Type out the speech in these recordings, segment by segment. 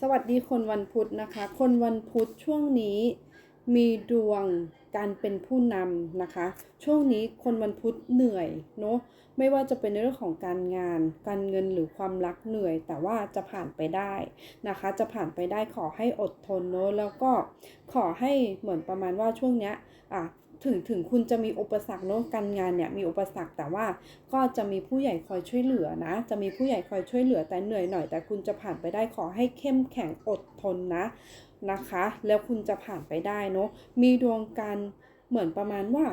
สวัสดีคนวันพุธนะคะ คนวันพุธช่วงนี้มีดวงการเป็นผู้นำนะคะ ช่วงนี้คนวันพุธเหนื่อยเนาะไม่ว่าจะเป็นในเรื่องของการงาน การเงินหรือความรักเหนื่อย แต่ว่าจะผ่านไปได้นะคะ จะผ่านไปได้ขอให้อดทนเนาะแล้วก็ขอให้เหมือนประมาณว่าช่วงเนี้ยอะ ถึงถึงคุณจะมีอุปสรรคเนาะการงานเนี่ยมีอุปสรรคแต่ว่าก็จะมีผู้ใหญ่คอยช่วยเหลือนะ จะมีผู้ใหญ่คอยช่วยเหลือแต่เหนื่อยหน่อยแต่คุณจะผ่านไปได้ขอให้เข้มแข็งอดทนนะนะคะ แล้วคุณจะผ่านไปได้เนาะมีดวงการเหมือนประมาณว่า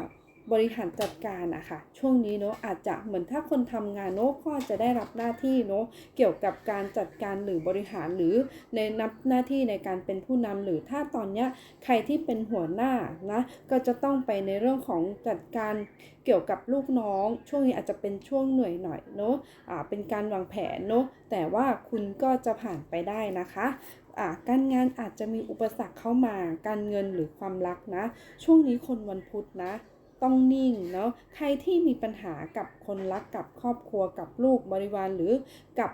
บริหารจัดการอะค่ะช่วงนี้เนาะอาจจะเหมือนถ้าคนทำงานเนาะก็จะได้รับหน้าที่เนาะเกี่ยวกับการจัดการหรือบริหารหรือในนับหน้าที่ในการเป็นผู้นำหรือถ้าตอนเนี้ยใครที่เป็นหัวหน้านะก็จะต้องไปในเรื่องของจัดการเกี่ยวกับลูกน้อง ช่วงนี้อาจจะเป็นช่วงเหนื่อยหน่อยเนาะอ่าเป็นการวางแผนเนาะแต่ว่าคุณก็จะผ่านไปได้นะคะอ่าการงานอาจจะมีอุปสรรคเข้ามา การเงินหรือความรักนะ ช่วงนี้คนวันพุธนะ ต้องนิ่งเนาะใครที่มีปัญหากับคนรักกับครอบครัวกับลูกบริวารหรือกับ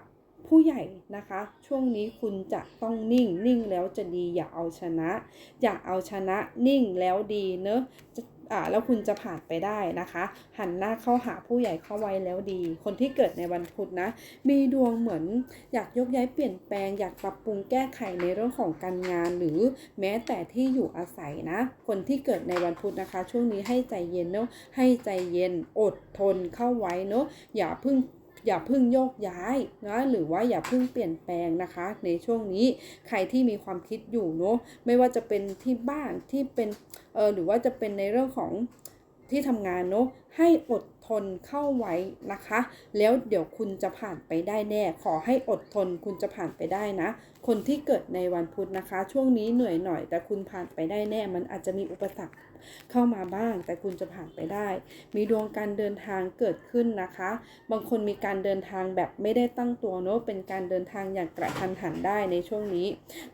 ผู้ใหญ่นะคะ ช่วงนี้คุณจะต้องนิ่งนิ่งแล้วจะดีอย่าเอาชนะ อย่าเอาชนะนิ่งแล้วดีเนอะ แล้วคุณจะผ่านไปได้นะคะ หันหน้าเข้าหาผู้ใหญ่เข้าไว้แล้วดี คนที่เกิดในวันพุธนะ มีดวงเหมือนอยากยกย้ายเปลี่ยนแปลง อยากปรับปรุงแก้ไขในเรื่องของการงาน หรือแม้แต่ที่อยู่อาศัยนะ คนที่เกิดในวันพุธนะคะ ช่วงนี้ให้ใจเย็นเนาะให้ใจเย็นอดทนเข้าไว้เนาะอย่าเพึ่ง อย่าเพึ่งโยกย้ายนะหรือว่าอย่าเพึ่งเปลี่ยนแปลงนะคะ ในช่วงนี้ใครที่มีความคิดอยู่เนาะไม่ว่าจะเป็นที่บ้านที่เป็นเออหรือว่าจะเป็นในเรื่องของที่ทำงานเนาะให้อดทนเข้าไว้นะคะ แล้วเดี๋ยวคุณจะผ่านไปได้แน่ ขอให้อดทนคุณจะผ่านไปได้นะ คนที่เกิดในวันพุธนะคะ ช่วงนี้เหนื่อยหน่อย แต่คุณผ่านไปได้แน่ มันอาจจะมีอุปสรรค เข้ามาบ้าง แต่คุณจะผ่านไปได้ มีดวงการเดินทางเกิดขึ้นนะคะ บางคนมีการเดินทางแบบไม่ได้ตั้งตัวเนาะเป็นการเดินทางอย่างกระทันหันได้ในช่วงนี้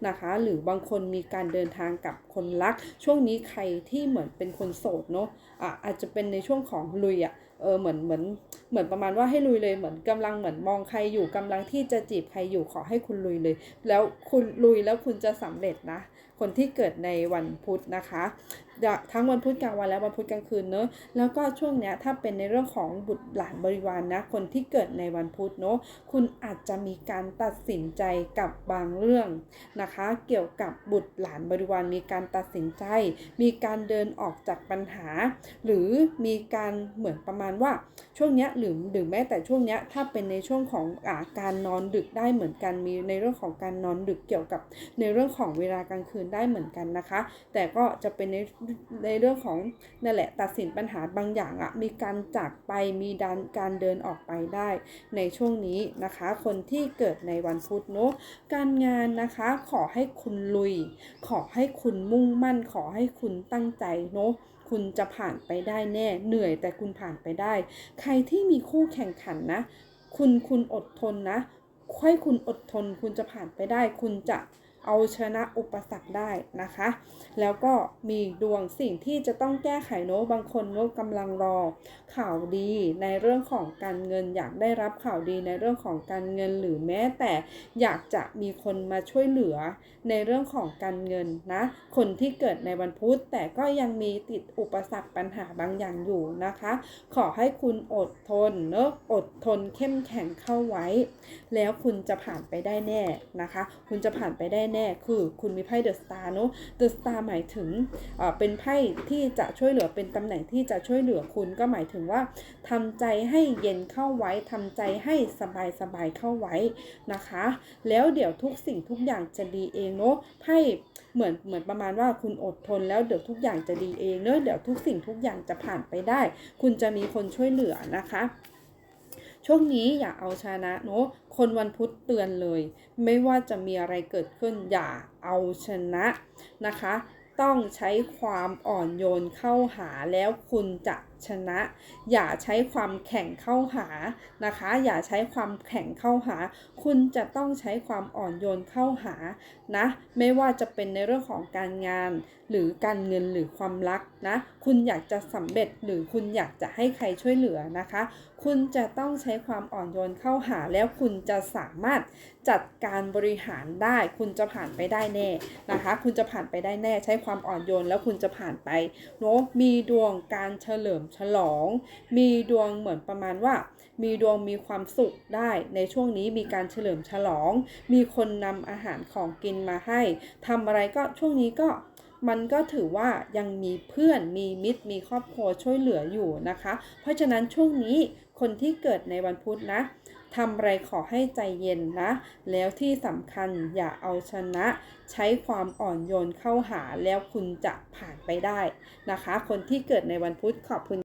นะคะ หรือบางคนมีการเดินทางกับคนรัก ช่วงนี้ใครที่เหมือนเป็นคนโสดเนาะอะอาจจะเป็นในช่วงของลุยอะ ออเหมือนเหมือนเหมือนประมาณว่าให้ลุยเลยเหมือนกำลังเหมือนมองใครอยู่กำลังที่จะจีบใครอยู่ขอให้คุณลุยเลย แล้วคุณลุยแล้วคุณจะสำเร็จนะ คนที่เกิดในวันพุธนะคะทั้งวันพุธกลางวันและวันพุธกลางคืนเนอะแล้วก็ช่วงเนี้ยถ้าเป็นในเรื่องของบุตรหลานบริวารนนะคนที่เกิดในวันพุธเนอะคุณอาจจะมีการตัดสินใจกับบางเรื่องนะคะ เกี่ยวกับบุตรหลานบริวารมีการตัดสินใจ มีการเดินออกจากปัญหา หรือมีการเหมือนประมาณว่าช่วงนี้หรือหรือแม้แต่ช่วงนี้ถ้าเป็นในช่วงของอาการนอนดึกได้เหมือนกันมีในเรื่องของการนอนดึกเกี่ยวกับในเรื่องของเวลากลางคืนได้เหมือนกันนะคะ แต่ก็จะเป็นในในเรื่องของนั่นแหละตัดสินปัญหาบางอย่างอะมีการจากไปมีดันการเดินออกไปได้ในช่วงนี้นะคะ คนที่เกิดในวันพุธเนาะการงานนะคะขอให้คุณลุย ขอให้คุณมุ่งมั่น ขอให้คุณตั้งใจเนาะ คุณจะผ่านไปได้แน่ เหนื่อยแต่คุณผ่านไปได้ ใครที่มีคู่แข่งขันนะ คุณคุณอดทนนะค่อยคุณอดทน คุณจะผ่านไปได้ คุณจะ เอาชนะอุปสรรคได้นะคะ แล้วก็มีดวงสิ่งที่จะต้องแก้ไขโน้บางคนโน้กำลังรอ ข่าวดีในเรื่องของการเงิน อยากได้รับข่าวดีในเรื่องของการเงินหรือแม้แต่อยากจะมีคนมาช่วยเหลือในเรื่องของการเงินนะ คนที่เกิดในวันพุธแต่ก็ยังมีติดอุปสรรคปัญหาบางอย่างอยู่นะคะ ขอให้คุณอดทนเนอะอดทนเข้มแข็งเข้าไว้ แล้วคุณจะผ่านไปได้แน่นะคะ คุณจะผ่านไปได้แน่คือคุณมีไพ่เดอะสตาร์เนาะเดอะสตาร์หมายถึงเป็นไพ่ที่จะช่วยเหลือเป็นตำแหน่งที่จะช่วยเหลือคุณก็หมายถึงว่าทำใจให้เย็นเข้าไว้ทำใจให้สบายสบายเข้าไว้นะคะ แล้วเดี๋ยวทุกสิ่งทุกอย่างจะดีเองเนาะไพ่เหมือนเหมือนประมาณว่าคุณอดทนแล้วเดี๋ยวทุกอย่างจะดีเองเนอะเดี๋ยวทุกสิ่งทุกอย่างจะผ่านไปได้ คุณจะมีคนช่วยเหลือนะคะ ช่วงนี้อย่าเอาชนะเนาะคนวันพุธเตือนเลย ไม่ว่าจะมีอะไรเกิดขึ้นอย่าเอาชนะนะคะ ต้องใช้ความอ่อนโยนเข้าหาแล้วคุณจะชนะ อย่าใช้ความแข่งเข้าหานะคะ อย่าใช้ความแข่งเข้าหา คุณจะต้องใช้ความอ่อนโยนเข้าหานะ ไม่ว่าจะเป็นในเรื่องของการงาน หรือการเงินหรือความรักนะ คุณอยากจะสำเร็จหรือคุณอยากจะให้ใครช่วยเหลือนะคะ คุณจะต้องใช้ความอ่อนโยนเข้าหาแล้วคุณจะสามารถจัดการบริหารได้ คุณจะผ่านไปได้แน่นะคะ คุณจะผ่านไปได้แน่ ใช้ความอ่อนโยนแล้วคุณจะผ่านไปเนาะมีดวงการเฉลิมฉลอง มีดวงเหมือนประมาณว่า มีดวงมีความสุขได้ในช่วงนี้มีการเฉลิมฉลอง มีคนนำอาหารของกินมาให้ทำอะไรก็ช่วงนี้ก็มันก็ถือว่ายังมีเพื่อนมีมิตร มีครอบครัวช่วยเหลืออยู่นะคะ เพราะฉะนั้นช่วงนี้คนที่เกิดในวันพุธนะทำอะไรขอให้ใจเย็นนะ แล้วที่สำคัญอย่าเอาชนะ ใช้ความอ่อนโยนเข้าหาแล้วคุณจะผ่านไปได้นะคะ คนที่เกิดในวันพุธขอบคุณ